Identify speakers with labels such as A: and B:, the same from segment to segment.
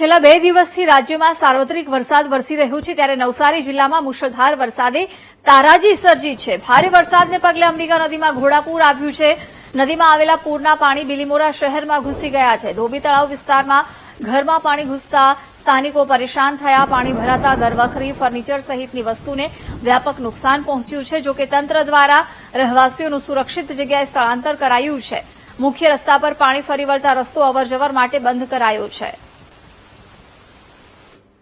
A: છેલ્લા બે દિવસથી રાજ્યમાં સાર્વત્રિક વરસાદ વરસી રહ્યો છે, ત્યારે નવસારી જિલ્લામાં મુશળધાર વરસાદે તારાજી સર્જી છે. ભારે વરસાદને પગલે અંબિકા નદીમાં ઘોડાપૂર આવ્યું છે. નદીમાં આવેલા પૂરના પાણી બિલીમોરા શહેરમાં ઘૂસી ગયા છે. ધોબી તળાવ વિસ્તારમાં ઘરમાં પાણી ઘૂસતા સ્થાનિકો પરેશાન થયા. પાણી ભરાતા ઘરવખરી, ફર્નિચર સહિતની વસ્તુને વ્યાપક નુકસાન પહોંચ્યું છે, જોકે તંત્ર દ્વારા રહેવાસીઓનું સુરક્ષિત જગ્યાએ સ્થળાંતર કરાયું છે. મુખ્ય રસ્તા પર પાણી ફરી વળતા રસ્તો અવરજવર માટે બંધ કરાયો છે.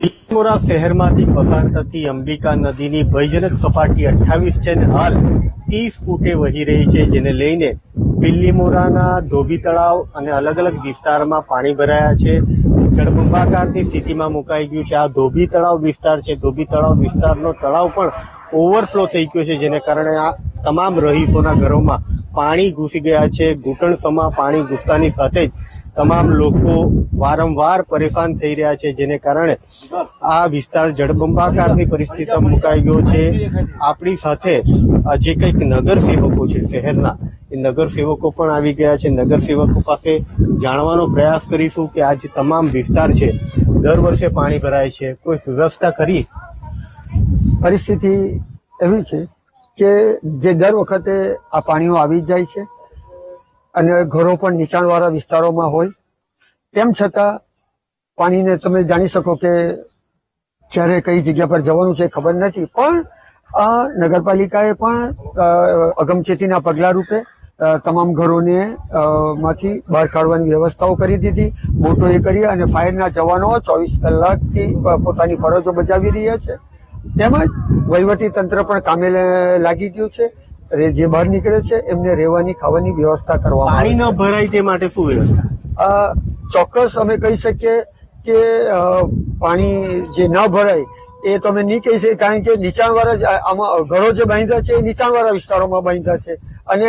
B: બિલીમોરા શહેરમાંથી પસાર થતી અંબિકા નદીની ભયજનક સપાટી અઠ્ઠાવીસ છે અને હાલ ત્રીસ ફૂટે વહી રહી છે, જેને લઈને બિલ્લીમોરાના ધોબી તળાવ અને અલગ અલગ વિસ્તારમાં પાણી ભરાયા છે. જળબંબાકારની સ્થિતિમાં મુકાઈ ગયું છે. આ ધોબી તળાવ વિસ્તાર છે. ધોબી તળાવ વિસ્તારનો તળાવ પણ ઓવરફ્લો થઈ ગયો છે, જેને કારણે આ તમામ રહીશોના ઘરોમાં પાણી ઘૂસી ગયા છે. ઘૂંટણસમા પાણી ઘૂસતાની સાથે જ તમામ લોકો વારંવાર પરેશાન થઈ રહ્યા છે, જેને કારણે આ વિસ્તાર જળબંબાકારની પરિસ્થિતિમાં મુકાઈ ગયો છે. આપણી સાથે જે કંઈક નગરસેવકો છે શહેરના, એ નગરસેવકો પણ આવી ગયા છે. નગરસેવકો પાસે જાણવાનો પ્રયાસ કરીશું કે આ જે તમામ વિસ્તાર છે, દર વર્ષે પાણી ભરાય છે. કોઈ વ્યવસ્થા કરી?
C: પરિસ્થિતિ એવી છે કે જે દર વખતે આ પાણીઓ આવી જાય છે. અને ઘરો પણ નીચાણવાળા વિસ્તારોમાં હોય. તેમ છતાં પાણીને તમે જાણી શકો કે ક્યારે કઈ જગ્યા પર જવાનું છે ખબર નથી. પણ આ નગરપાલિકાએ પણ અગમચેતીના પગલા રૂપે તમામ ઘરોને માંથી બહાર કાઢવાની વ્યવસ્થાઓ કરી દીધી. મોટો એ કરી અને ફાયરના જવાનો ચોવીસ કલાકથી પોતાની ફરજો બજાવી રહ્યા છે. તેમજ વહીવટી તંત્ર પણ કામે લાગી ગયું છે. જે બહાર નીકળે છે એમને રહેવાની ખાવાની વ્યવસ્થા કરવા
B: પાણી ન ભરાય તે માટે શું વ્યવસ્થા?
C: ચોક્કસ અમે કહી શકીએ કે પાણી જે ન ભરાય એ તમે નહીં કહી શકીએ કારણ કે નીચાણવાળા આમાં ઘરો જે બાંધ્યા છે એ નીચાણવાળા વિસ્તારોમાં બાંધ્યા છે. અને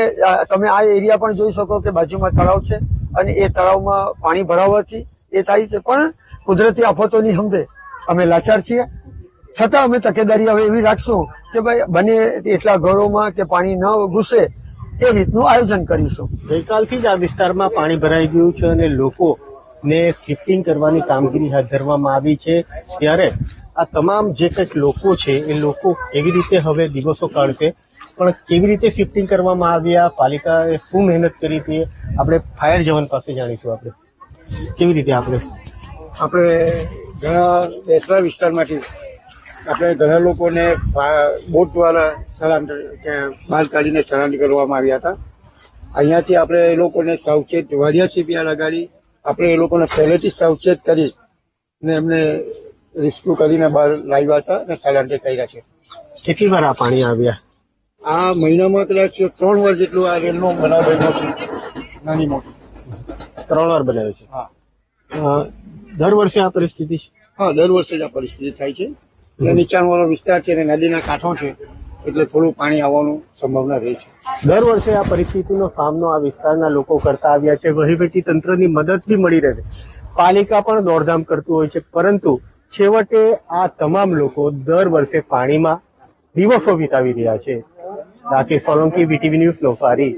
C: તમે આ એરિયા પણ જોઈ શકો કે બાજુમાં તળાવ છે અને એ તળાવમાં પાણી ભરાવવાથી એ થાય છે. પણ કુદરતી આફતોની હમરે અમે લાચાર છીએ. છતાં અમે તકેદારી હવે એવી રાખશું કે ભાઈ બને એટલા ઘરોમાં કે પાણી ન ઘૂસે એ રીતનું આયોજન કરીશું.
B: ગઈકાલથી જ આ વિસ્તારમાં પાણી ભરાઈ ગયું છે અને લોકોને શિફ્ટિંગ કરવાની કામગીરી હાથ ધરવામાં આવી છે. ત્યારે આ તમામ જે કંઈક લોકો છે એ લોકો કેવી રીતે હવે દિવસો કાઢશે પણ કેવી રીતે શિફ્ટિંગ કરવામાં આવ્યા પાલિકાએ શું મહેનત કરી હતી આપણે ફાયર જવાન પાસે જાણીશું આપણે. કેવી રીતે આપણે?
D: આપણે ઘણા દેસરા વિસ્તારમાંથી આપણે ઘણા લોકોને બોટ દ્વારા સ્થળાંતર કે બહાર કાઢીને સ્થળાંતર કરવામાં આવ્યા હતા. અહીંયાથી આપણે એ લોકોને સાવચેત વાડિયા સીપીઆર લગાડી આપણે એ લોકોને પહેલેથી સાવચેત કરી ને એમને રેસ્ક્યુ કરીને બહાર લાવ્યા હતા અને સ્થળાંતર કર્યા છે.
B: કેટલી વાર આ પાણી આવ્યા?
D: આ મહિનામાં કદાચ ત્રણ વાર જેટલું આ રેલનો બનાવ બન્યો છે. નાની મોટી.
B: ત્રણ વાર બનાવ્યો છે?
D: હા.
B: દર વર્ષે આ પરિસ્થિતિ છે?
D: હા દર વર્ષે જ આ પરિસ્થિતિ થાય છે. એટલે નીચાણવાળો વિસ્તાર છે અને નદીના કાંઠો છે, એટલે થોડું પાણી આવવાનું સંભાવના રહે છે.
B: દર વર્ષે આ પરિસ્થિતિનો સામનો આ વિસ્તારના લોકો કરતા આવ્યા છે. વહીવટી તંત્રની મદદ બી મળી રહે છે. પાલિકા પણ દોડધામ કરતું હોય છે, પરંતુ છેવટે આ તમામ લોકો દર વર્ષે પાણીમાં દિવસો વિતાવી રહ્યા છે. Rakesh Solanki VTV news Navsari.